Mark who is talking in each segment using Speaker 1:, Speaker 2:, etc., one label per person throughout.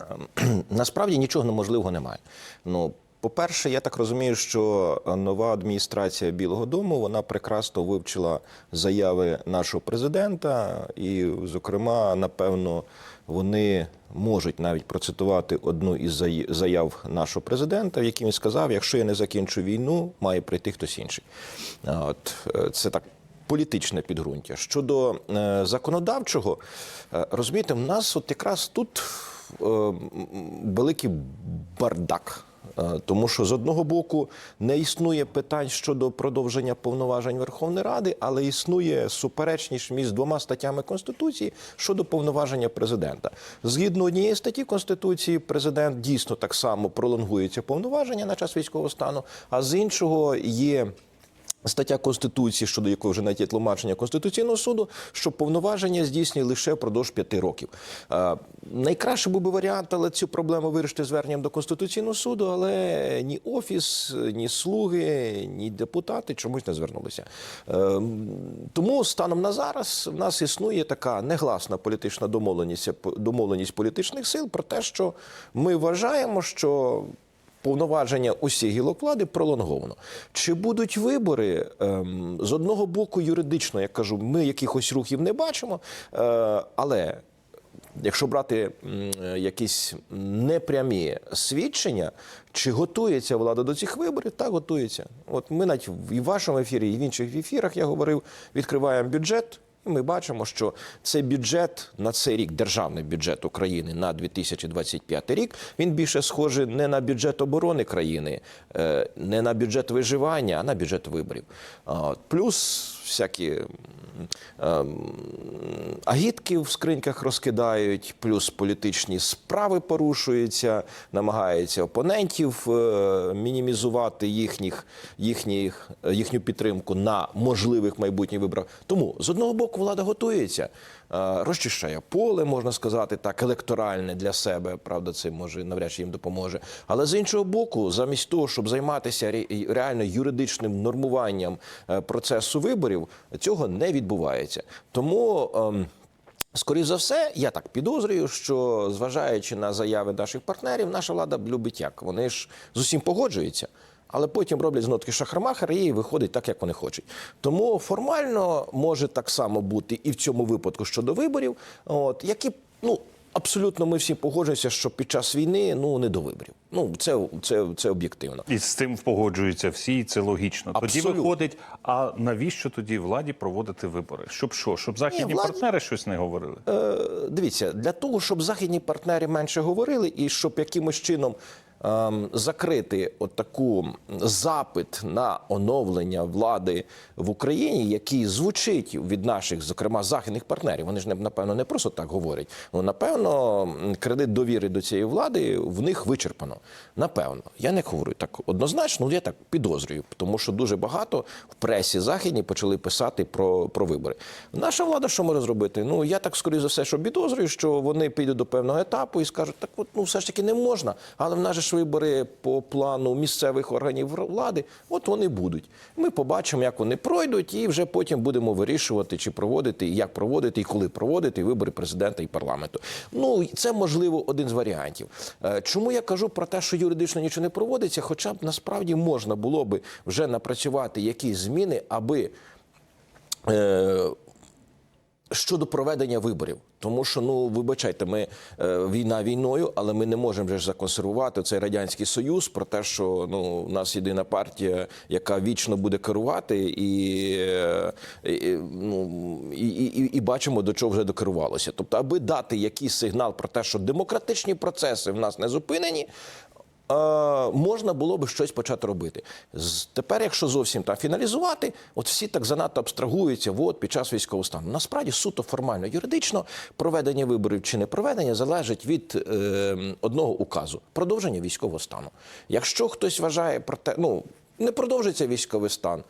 Speaker 1: Ем, Насправді нічого неможливого немає. Ну, по-перше, я так розумію, що нова адміністрація Білого Дому вона прекрасно вивчила заяви нашого президента, і, зокрема, напевно, вони можуть навіть процитувати одну із заяв нашого президента, в якій він сказав: якщо я не закінчу війну, має прийти хтось інший. От е, це так політичне підґрунтя. Щодо е, законодавчого, е, розумієте, в нас от якраз тут великий бардак. Е, Тому що з одного боку не існує питань щодо продовження повноважень Верховної Ради, але існує суперечність між двома статтями Конституції щодо повноваження президента. Згідно однієї статті Конституції, президент дійсно так само пролонгує ці повноваження на час військового стану, а з іншого є. Стаття Конституції, щодо якої вже навіть є тлумачення Конституційного суду, що повноваження здійснює лише впродовж п'яти років. Е, найкраще був би варіант, але цю проблему вирішити зверненням до Конституційного суду, але ні офіс, ні слуги, ні депутати чомусь не звернулися. Е, тому станом на зараз в нас існує така негласна політична домовленість, домовленість політичних сил про те, що ми вважаємо, що повноваження усіх гілок влади пролонговано. Чи будуть вибори ем, з одного боку юридично, як кажу, ми якихось рухів не бачимо, е, але. Якщо брати м, якісь непрямі свідчення, чи готується влада до цих виборів, так готується. От ми навіть в вашому ефірі, і в інших ефірах я говорив, відкриваємо бюджет. Ми бачимо, що цей бюджет на цей рік, державний бюджет України на 2025 рік, він більше схожий не на бюджет оборони країни, е, не на бюджет виживання, а на бюджет виборів. Плюс всякі ем, агітки в скриньках розкидають, плюс політичні справи порушуються, намагаються опонентів е, мінімізувати їхніх, їхніх, їхню підтримку на можливих майбутніх виборах. Тому з одного боку влада готується, е, розчищає поле, можна сказати так, електоральне для себе. Правда, це може навряд чи їм допоможе. Але з іншого боку, замість того, щоб займатися реально юридичним нормуванням е, процесу виборів, цього не відбувається. Тому. ем, Скоріше за все, я так підозрюю, що зважаючи на заяви наших партнерів, наша влада любить як. Вони ж з усім погоджуються, але потім роблять з нотки шахармахер і виходить так, як вони хочуть. Тому формально може так само бути і в цьому випадку щодо виборів, от які ну. Абсолютно, ми всі погоджуємося, що під час війни ну не до виборів. Ну це, це, це об'єктивно.
Speaker 2: І з цим погоджуються всі, і це логічно. Тоді виходить, а навіщо тоді владі проводити вибори? Щоб що? Щоб західні
Speaker 1: владі-
Speaker 2: партнери щось не говорили?
Speaker 1: Е, дивіться, для того, щоб західні партнери менше говорили, і щоб якимось чином закрити отаку запит на оновлення влади в Україні, який звучить від наших, зокрема, західних партнерів. Вони ж не напевно не просто так говорять. Ну напевно, кредит довіри до цієї влади в них вичерпано. Напевно, я не говорю так однозначно, я так підозрюю, тому що дуже багато в пресі західній почали писати про, про вибори. Наша влада що може зробити? Ну я так скоріше за все, що підозрюю, що вони підуть до певного етапу і скажуть, так от ну все ж таки не можна, але в нас же ж вибори по плану місцевих органів влади, от вони будуть. Ми побачимо, як вони пройдуть, і вже потім будемо вирішувати, чи проводити, як проводити, і коли проводити вибори президента і парламенту. Ну це можливо один з варіантів. Е, Чому я кажу про те, що юридично нічого не проводиться? Хоча б насправді можна було би вже напрацювати якісь зміни, аби. Е, Щодо проведення виборів, тому що ну вибачайте, ми е, війна війною, але ми не можемо вже ж законсервувати цей радянський союз про те, що ну у нас єдина партія, яка вічно буде керувати, і, е, і, ну, і, і, і бачимо, до чого вже докерувалося. Тобто, аби дати якийсь сигнал про те, що демократичні процеси в нас не зупинені. Можна було би щось почати робити. Тепер, якщо зовсім там фіналізувати, от всі так занадто абстрагуються от, під час військового стану. Насправді суто формально юридично проведення виборів чи не проведення залежить від е, одного указу продовження військового стану. Якщо хтось вважає про те, ну не продовжиться військовий стан.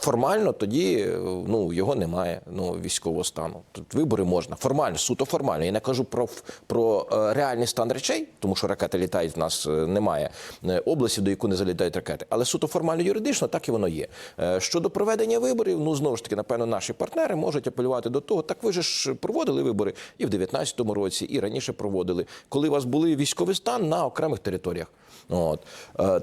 Speaker 1: Формально тоді е, ну, його немає, ну, військового стану. Тут вибори можна. Формально, суто формально. Я не кажу про, про е, реальний стан речей, тому що ракети літають в нас е, немає області, до якої не залітають ракети. Але суто формально юридично так і воно є. Щодо проведення виборів, ну знову ж таки, напевно, наші партнери можуть апелювати до того. Так ви ж проводили вибори і в 19-му році, і раніше проводили, коли у вас були військовий стан на окремих територіях. От.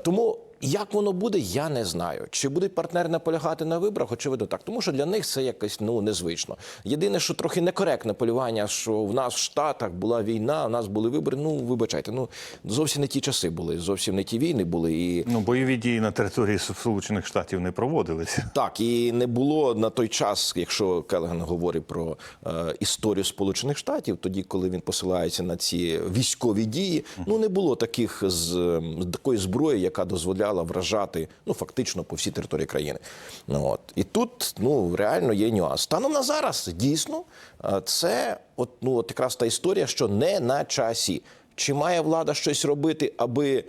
Speaker 1: Тому як воно буде, я не знаю. Чи будуть партнери наполягати на виборах? Очевидно, так. Тому що для них це якось ну незвично. Єдине, що трохи некоректне полювання, що в нас в Штатах була війна, у нас були вибори. Ну вибачайте, ну зовсім не ті часи були, зовсім не ті війни були. І
Speaker 2: Ну, бойові дії на території Сполучених Штатів не проводилися.
Speaker 1: так, і не було на той час, якщо Келеган говорить про е, історію Сполучених Штатів, тоді, коли він посилається на ці військові дії, ну не було таких з такої зброї, яка дозволяла вражати ну фактично по всій території країни. Ну, от і тут ну реально є нюанс. Станом на зараз дійсно е, це от ну от якраз та історія, що не на часі. Чи має влада щось робити, аби е,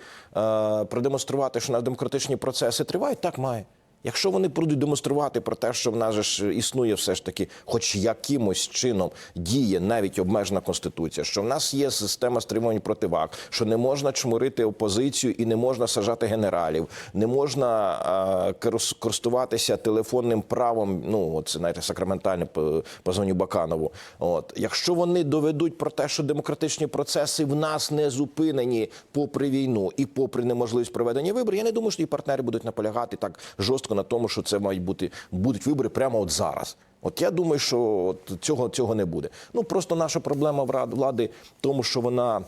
Speaker 1: продемонструвати, що на демократичні процеси тривають? Так має. Якщо вони будуть демонструвати про те, що в нас же ж існує все ж таки, хоч якимось чином діє навіть обмежена конституція, що в нас є система стримувань противаг, що не можна чмурити опозицію і не можна сажати генералів, не можна е, користуватися телефонним правом. Ну от знаєте, сакраментальне по- Баканову. От якщо вони доведуть про те, що демократичні процеси в нас не зупинені попри війну і попри неможливість проведення виборів, я не думаю, що і партнери будуть наполягати так жорстко на тому, що це мають бути будуть вибори прямо от зараз. От я думаю, що от цього, цього не буде. Ну просто наша проблема влади в тому, що вона.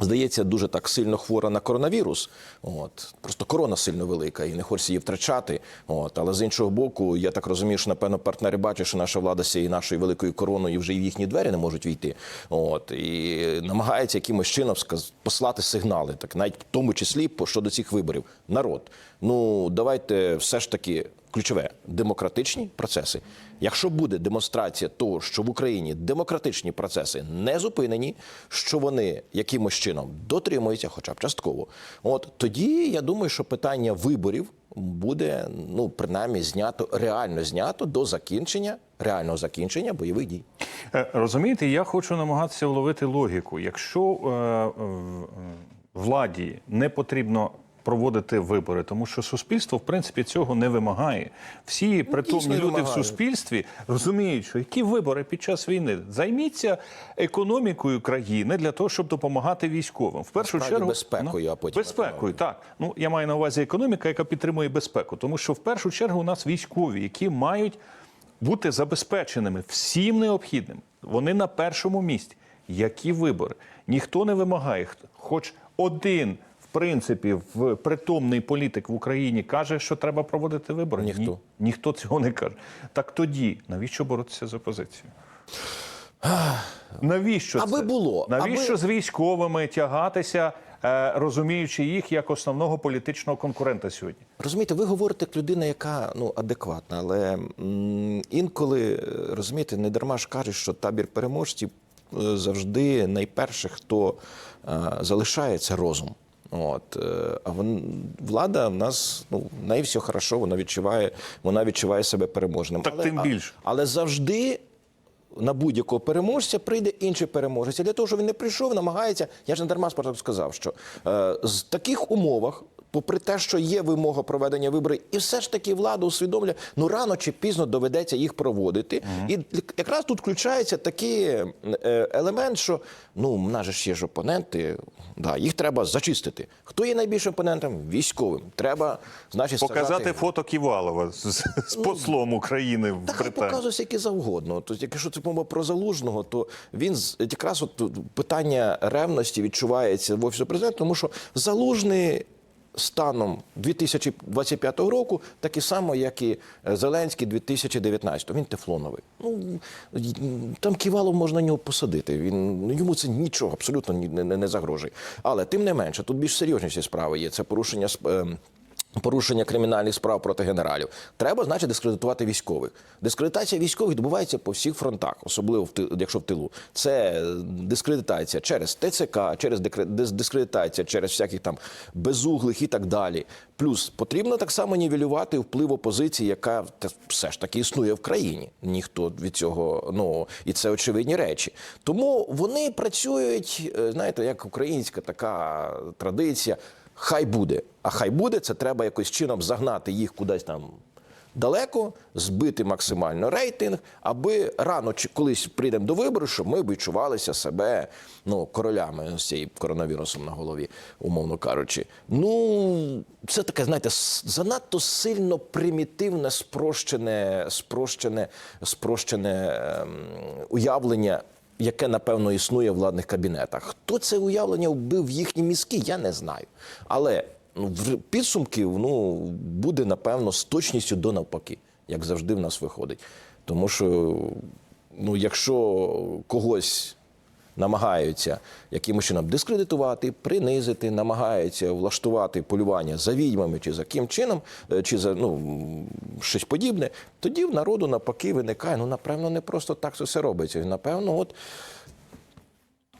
Speaker 1: Здається, дуже так сильно хвора на коронавірус. От просто корона сильно велика і не хочеться її втрачати. От, але з іншого боку, я так розумію, що напевно партнери бачать, що наша влада з нашою великою короною вже і в їхні двері не можуть війти. От і намагається якимось чином послати сигнали, так навіть в тому числі по щодо цих виборів. Народ, ну давайте все ж таки ключове демократичні процеси. Якщо буде демонстрація того, що в Україні демократичні процеси не зупинені, що вони якимось чином дотримуються, хоча б частково, от тоді я думаю, що питання виборів буде ну принаймні знято реально знято до закінчення реального закінчення бойових дій.
Speaker 2: Е, Розумієте, я хочу намагатися вловити логіку. Якщо е, е, владі не потрібно проводити вибори, тому що суспільство, в принципі, цього не вимагає. Всі притомні
Speaker 1: дійсно,
Speaker 2: люди в суспільстві розуміють, що які вибори під час війни займіться економікою країни для того, щоб допомагати військовим. В першу
Speaker 1: Насправді,
Speaker 2: чергу
Speaker 1: безпекою, а потім
Speaker 2: безпекою. Так ну я маю на увазі економіка, яка підтримує безпеку, тому що в першу чергу у нас військові, які мають бути забезпеченими всім необхідним. Вони на першому місці. Які вибори? Ніхто не вимагає, хоч один. Принципі, в притомний політик в Україні каже, що треба проводити вибори.
Speaker 1: Ніхто.
Speaker 2: Ні, ніхто цього не каже. Так тоді навіщо боротися з опозицією? Навіщо
Speaker 1: Аби
Speaker 2: це?
Speaker 1: було,
Speaker 2: Навіщо
Speaker 1: аби-
Speaker 2: з військовими тягатися, е, розуміючи їх як основного політичного конкурента сьогодні?
Speaker 1: Розумієте, ви говорите як людина, яка ну адекватна, але інколи е, розумієте, не дарма ж кажуть, що табір переможців е, завжди найперше, хто залишається розум. От е, а вон, влада в нас ну в неї все хорошо, вона відчуває, вона відчуває себе переможним.
Speaker 2: Так тим більше.
Speaker 1: але завжди на будь-якого переможця прийде інший переможець. І для того, щоб він не прийшов, намагається. Я ж не дарма сказав, що е, з таких умовах. Попри те, що є вимога проведення виборів, і все ж таки влада усвідомлює, ну рано чи пізно доведеться їх проводити. І якраз тут включається такий е, елемент, що ну в нас ж є ж опоненти, да, їх треба зачистити. Хто є найбільшим опонентом? Військовим. Треба, значить,
Speaker 2: Показати
Speaker 1: сажати-
Speaker 2: фото Ківалова з, з послом України в Британії.
Speaker 1: показує скільки завгодно. Тобто, якщо це мова про залужного, то він якраз от питання ревності відчувається в офісу президента, тому що залужний. Станом 2025 року, так і само, як і е, Зеленський 2019. Він тефлоновий. Ну там ківалов можна на нього посадити. Він ну, йому це нічого абсолютно не, не, не загрожує. Але тим не менше, тут більш серйозніші справи є. Це порушення ем, Порушення кримінальних справ проти генералів треба, значить, дискредитувати військових. Дискредитація військових відбувається по всіх фронтах, особливо в ти- якщо в тилу. Це дискредитація через ТЦК, через дискредитація через всяких там безуглих і так далі. Плюс потрібно так само нівелювати вплив опозиції, яка все ж таки існує в країні. Ніхто від цього ну і це очевидні речі. Тому вони працюють, е, знаєте, як українська така традиція. Хай буде. А хай буде, це треба якось чином загнати їх кудись там далеко, збити максимально рейтинг, аби рано чи колись прийдемо до вибору, щоб ми відчувалися себе ну, королями з цією коронавірусом на голові, умовно кажучи. Ну, це таке, знаєте, занадто сильно примітивне, спрощене, спрощене, спрощене ем, уявлення яке напевно існує в владних кабінетах. Хто це уявлення вбив в їхні мізки, я не знаю. Але ну, в підсумків ну, буде напевно з точністю до навпаки, як завжди в нас виходить. Тому що, ну, якщо когось намагаються якимось чином дискредитувати, принизити, намагаються влаштувати полювання за відьмами чи за ким чином, е, чи за ну, щось подібне, тоді в народу навпаки виникає, ну, напевно, не просто так це все робиться. Напевно, от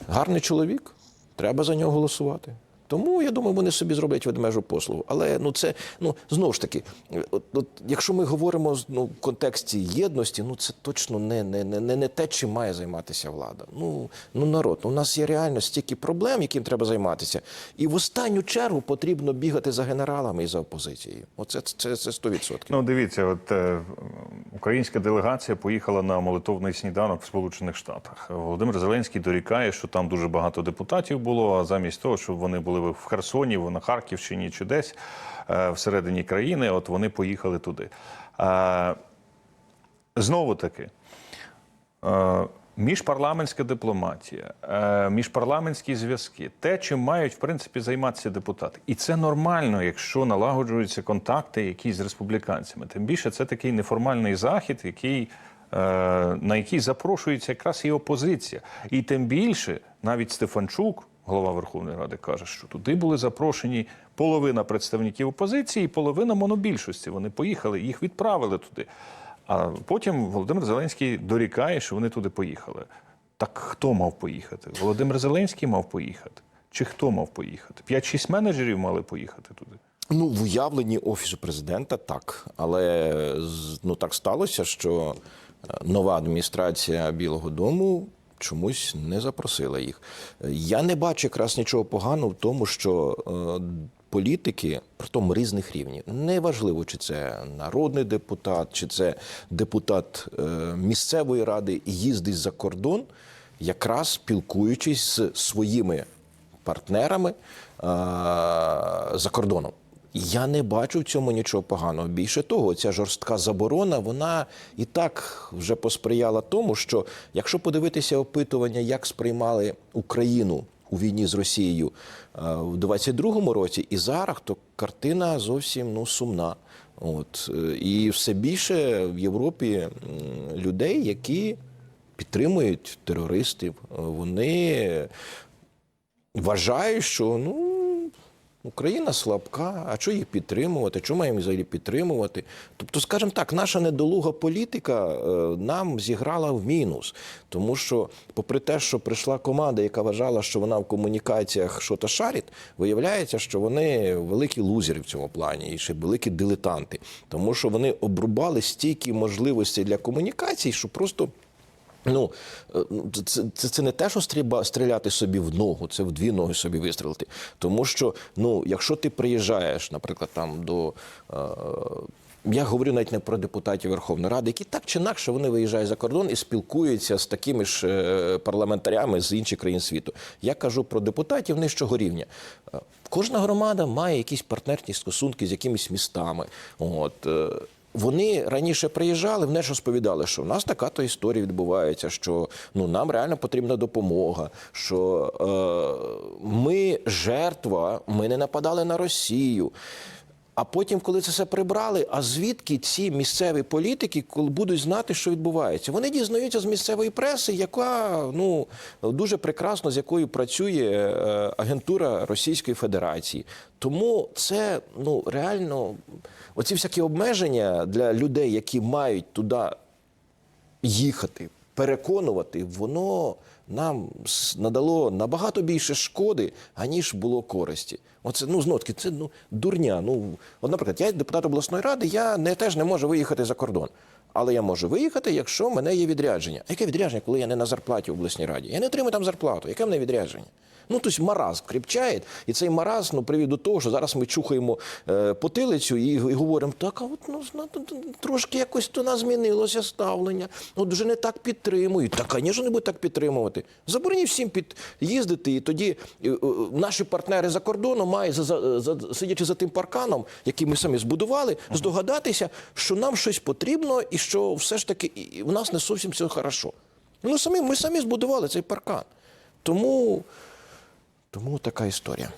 Speaker 1: гарний чоловік, треба за нього голосувати. Тому я думаю, вони собі зроблять ведмежу послугу. Але ну це ну знову ж таки, от, от, якщо ми говоримо ну, в контексті єдності, ну це точно не, не, не, не, те, чим має займатися влада. Ну, ну народ, ну, у нас є реально стільки проблем, яким треба займатися. І в останню чергу потрібно бігати за генералами і за опозицією. Оце це, це 100%.
Speaker 2: Ну, дивіться, от е, українська делегація поїхала на молитовний сніданок в Сполучених Штатах. Володимир Зеленський дорікає, що там дуже багато депутатів було. А замість того, щоб вони були в Херсоні, на Харківщині чи десь е, всередині країни, от вони поїхали туди. Е, знову таки. Е, Міжпарламентська дипломатія, міжпарламентські зв'язки, те, чим мають в принципі займатися депутати, і це нормально, якщо налагоджуються контакти якісь з республіканцями. Тим більше це такий неформальний захід, який на який запрошується якраз і опозиція. І тим більше навіть Стефанчук, голова Верховної Ради, каже, що туди були запрошені половина представників опозиції, і половина монобільшості. Вони поїхали, їх відправили туди. А потім Володимир Зеленський дорікає, що вони туди поїхали. Так хто мав поїхати? Володимир Зеленський мав поїхати? Чи хто мав поїхати? П'ять-шість менеджерів мали поїхати туди.
Speaker 1: Ну, в уявленні офісу президента так, але ну так сталося, що е, нова адміністрація Білого Дому чомусь не запросила їх. Я не бачу якраз нічого поганого в тому, що е, політики, притом різних рівнів, неважливо, чи це народний депутат, чи це депутат е, місцевої ради, їздить за кордон, якраз спілкуючись з своїми партнерами е, за кордоном. Я не бачу в цьому нічого поганого. Більше того, ця жорстка заборона, вона і так вже посприяла тому, що якщо подивитися опитування, як сприймали Україну у війні з Росією е, в 22-му році і зараз, то картина зовсім ну сумна. От е, і все більше в Європі людей, які підтримують терористів, Е, вони вважають, що ну. Україна слабка, а що їх підтримувати? Чому маємо взагалі підтримувати? Тобто, скажімо так, наша недолуга політика е, нам зіграла в мінус. Тому що, попри те, що прийшла команда, яка вважала, що вона в комунікаціях що-то шарить, виявляється, що вони великі лузери в цьому плані і ще великі дилетанти. Тому що вони обрубали стільки можливостей для комунікацій, що просто. Ну, е, це, це, це не те, що стріба, стріляти собі в ногу, це в дві ноги собі вистрілити. Тому що, ну, якщо ти приїжджаєш, наприклад, там до. Е, я говорю навіть не про депутатів Верховної Ради, які так чи інакше вони виїжджають за кордон і спілкуються з такими ж е, парламентарями з інших країн світу. Я кажу про депутатів нижчого рівня. Е, Кожна громада має якісь партнерні стосунки з якимись містами. От. е, вони раніше приїжджали, вони ж розповідали, що в нас така то історія відбувається, що ну нам реально потрібна допомога. Що е, ми жертва, ми не нападали на Росію. А потім, коли це все прибрали, а звідки ці місцеві політики будуть знати, що відбувається? Вони дізнаються з місцевої преси, яка ну дуже прекрасно з якою працює е, агентура Російської Федерації. Тому це ну реально оці всякі обмеження для людей, які мають туди їхати, переконувати, воно нам надало набагато більше шкоди, аніж було користі. Оце ну знотки, це ну дурня. Ну, от, наприклад, я депутат обласної ради, я не теж не можу виїхати за кордон. Але я можу виїхати, якщо в мене є відрядження. Яке відрядження, коли я не на зарплаті в обласній раді? Я не отримую там зарплату. Яке в мене відрядження? Ну, тобто маразм кріпчає, і цей маразм ну, привів до того, що зараз ми чухаємо е, потилицю і, і говоримо, так, а от ну, трошки якось до нас змінилося ставлення. От вже не так підтримують. Та, звісно, не будуть так підтримувати. Забороніть всім під їздити, і тоді е, е, наші партнери за кордоном мають, за, за, за, сидячи за тим парканом, який ми самі збудували, здогадатися, що нам щось потрібно і що все ж таки в нас не зовсім все хорошо. Ну, самі, ми самі збудували цей паркан. Тому, тому така історія.